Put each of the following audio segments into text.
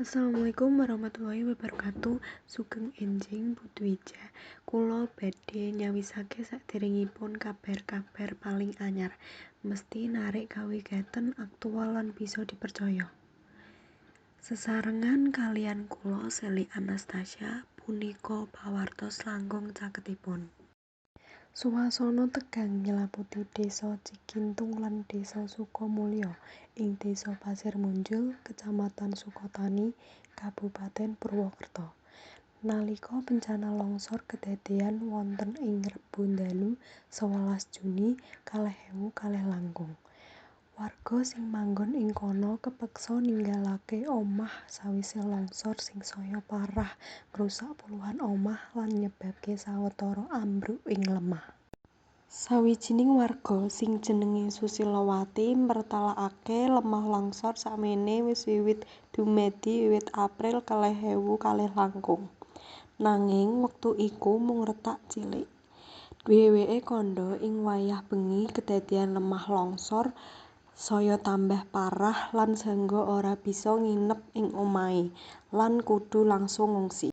Assalamualaikum warahmatullahi wabarakatuh. Sugeng enjing Budwija. Kula badhe nyawisake saderengipun kabar-kabar paling anyar. Mesti narik kawigaten aktual lan bisa dipercaya. Sesarengan kalian kula Seli Anastasia punika pawartos langkung caketipun. Suasana tegang nyelaputi Désa Cikintung lan Désa Sukamulya ing Désa Pasir Munjul, Kecamatan Sukatani, Kabupatèn Purwokerto. Nalika bencana longsor kedadéyan wonten ing Rebo dalu sewelas Juni kalih ewu kalih langkung. Warga sing manggon ing kana kepeksa ninggalaké omah sawise longsor sing saya parah ngrusak puluhan omah lan nyebabke sawetara ambruk ing lemah. Sawijining warga sing jenengé Susilowati mratelakaké lemah longsor sakméné wis wiwit dumadi wiwit April kalih ewu kalih langkung. Nanging wektu iku mung retak cilik. Dhèwèké kandha ing wayah bengi kedadéyan lemah longsor saya tambah parah lan saéngga ora bisa nginep ing omahé lan kudu langsung ngungsi.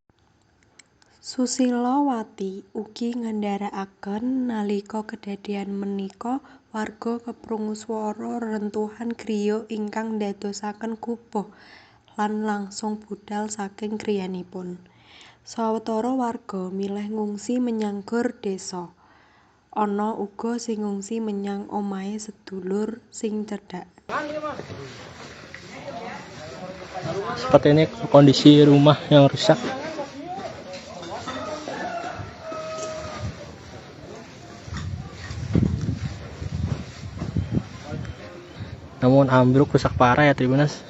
Susilowati ugi ngandharakaken nalika kedadéyan menika warga keprungu swara reruntuhan griya ingkang ndadosaken guboh lan langsung budhal saking griyanipun. Sawetara warga milih ngungsi menyang gor désa. Ana uga sing ngungsi menyang omahé sedulur sing cedhak. Seperti ini kondisi rumah yang rusak. Namun ambruk rusak parah ya Tribunas.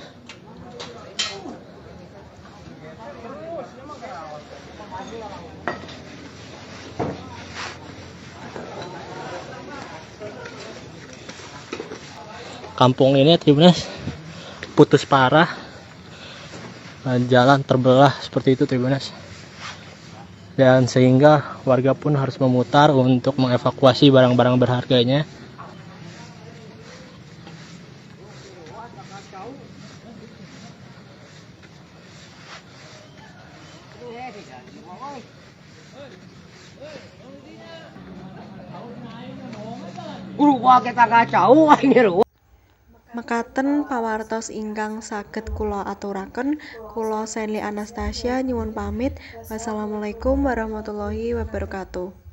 Kampung ini Tribunas putus parah. Jalan terbelah seperti itu Tribunas dan sehingga warga pun harus memutar untuk mengevakuasi barang-barang berharganya. Urwa kita kacau ro. Mekaten pawartos ingkang saged kula aturaken, kula Seli Anastasia nyuwun pamit. Wassalamualaikum warahmatullahi wabarakatuh.